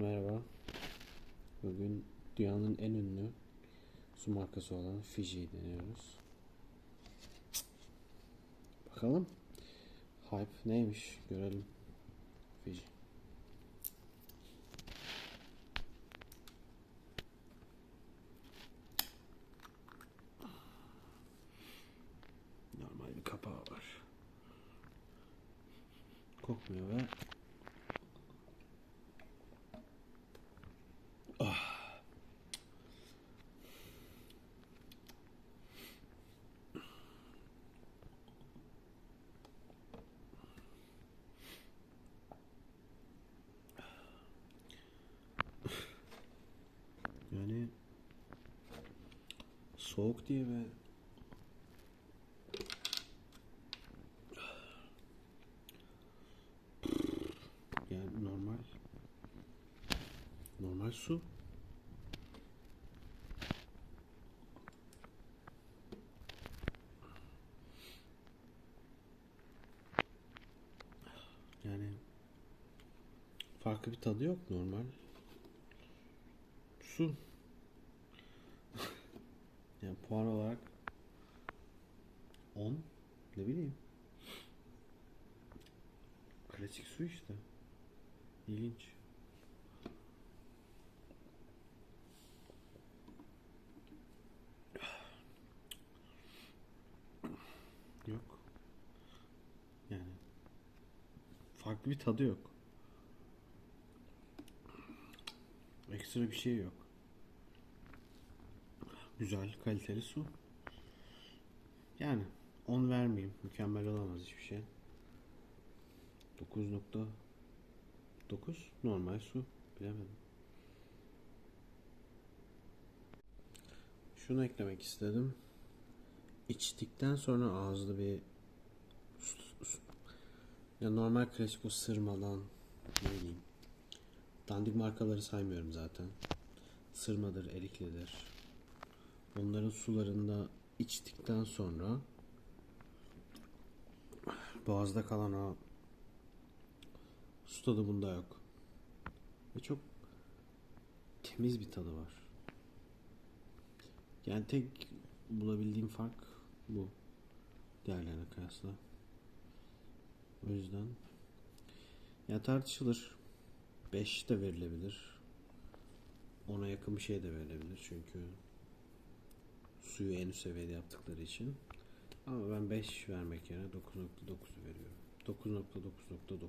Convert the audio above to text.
merhaba. Bugün dünyanın en ünlü su markası olan Fiji'yi deniyoruz. Bakalım. Hype neymiş görelim. Fiji. Normal bir kapağı var. Kokmuyor ve Yani soğuk diye ve yani normal. Normal su. Yani farklı bir tadı yok normal. Su yani puan olarak 10 ne bileyim. Klasik su işte. İlginç. Yok. Yani farklı bir tadı yok. Ekstra bir şey yok Güzel, kaliteli su. Yani 10 vermeyeyim. Mükemmel olamaz hiçbir şey. 9.9 normal su. Bilemedim. Şunu eklemek istedim. İçtikten sonra ağızda bir ya normal klasik o sırmadan ne bileyim dandik markaları saymıyorum zaten. Sırmadır, eriklidir. Onların sularında içtikten sonra boğazda kalan o su tadı bunda yok. Ve çok temiz bir tadı var. Yani tek bulabildiğim fark bu. Diğerlerine kıyasla. O yüzden ya tartışılır. 5 de verilebilir. Ona yakın bir şey de verilebilir çünkü suyu en üst seviyede yaptıkları için. Ama ben 5 vermek yerine 9.9'u veriyorum. 9.9.9